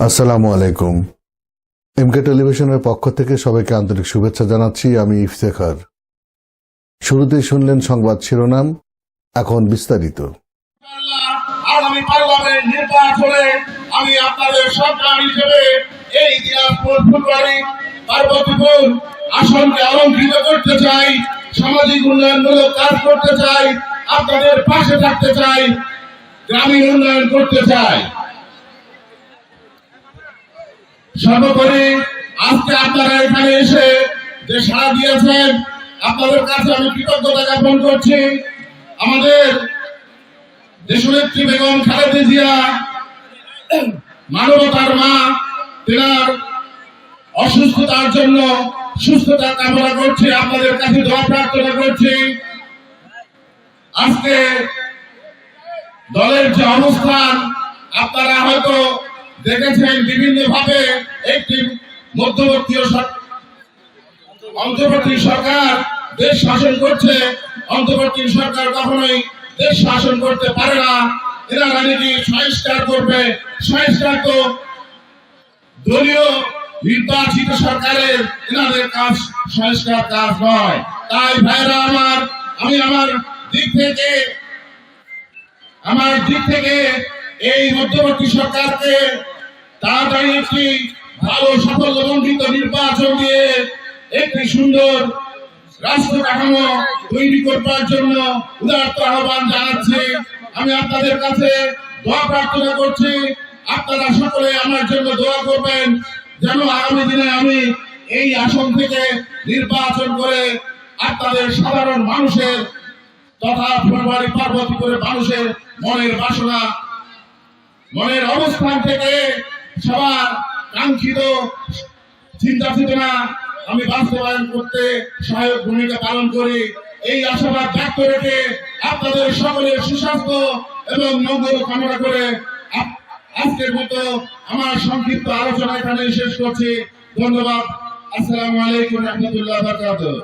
আসসালামু আলাইকুম। এমকে টেলিভিশনের পক্ষ থেকে সবাইকে আন্তরিক শুভেচ্ছা জানাচ্ছি, আমি ইফতেখার। শুরুতেই শুনলেন সংবাদ শিরোনাম, এখন বিস্তারিত। আগামী পার্লামেন্ট নির্বাচনে আমি আপনাদের সরকার হিসেবে এই দিনাজপুর পার্বতীপুর আসনকে অলঙ্কৃত করতে চাই, সামাজিক উন্নয়নমূলক কাজ করতে চাই, আপনাদের পাশে থাকতে চাই, গ্রামীণ উন্নয়ন করতে চাই। সর্বোপরি আজকে আপনারা এখানে এসে যে সাড়া দিয়েছেন, আপনাদের কাছে আমি কৃতজ্ঞতা জ্ঞাপন করছি। আমাদের দেশনেত্রী বেগম খালেদা জিয়া, মানবতার মা, তেনার অসুস্থতার জন্য সুস্থতা কামনা করছি, আপনাদের কাছে দোয়া প্রার্থনা করছি। আজকে দলের যে অবস্থান, আপনারা হয়তো দেখেছেন বিভিন্ন ভাবে একটি মধ্যবর্তী অন্তর্বর্তী সরকার দেশ শাসন করছে। অন্তর্বর্তী সরকার কখনোই দেশ শাসন করতে পারে না। এরা নাকি সংস্কার করবে। সংস্কার তো দলীয় নির্বাচিত সরকারের এনাদের কাজ সংস্কার কাজ নয়। তাই ভাইরা আমার, আমি আমার দিক থেকে, আমার দিক থেকে এই মধ্যবর্তী সরকারকে তাড়াতাড়ি একটি ভালো সাফল্যমণ্ডিত নির্বাচন দিয়ে একটি সুন্দর রাষ্ট্র কাঠামো তৈরি করবার জন্য উদার্ত আহ্বান জানাচ্ছি। আমি আপনাদের কাছে দোয়া প্রার্থনা করছি। আপনারা সকলে আমার জন্য দোয়া করবেন, যেন আগামী দিনে আমি এই আসন থেকে নির্বাচন করে আপনাদের সাধারণ মানুষের তথা ফুলবাড়ি পার্বতীপুরের মানুষের মনের বাসনা, মনের অবস্থান থেকে সবার কাঙ্ক্ষিত চিন্তা চেতনা আমি বাস্তবায়ন করতে সহায়ক ভূমিকা পালন করি। এই আশাবাদ ব্যক্ত রেখে আপনাদের সকলের সুস্বাস্থ্য এবং মঙ্গল কামনা করে আজকের মতো আমার সংক্ষিপ্ত আলোচনা এখানে শেষ করছি। ধন্যবাদ। আসসালামু আলাইকুম রহমতুল্লাহ বারকাতুহ।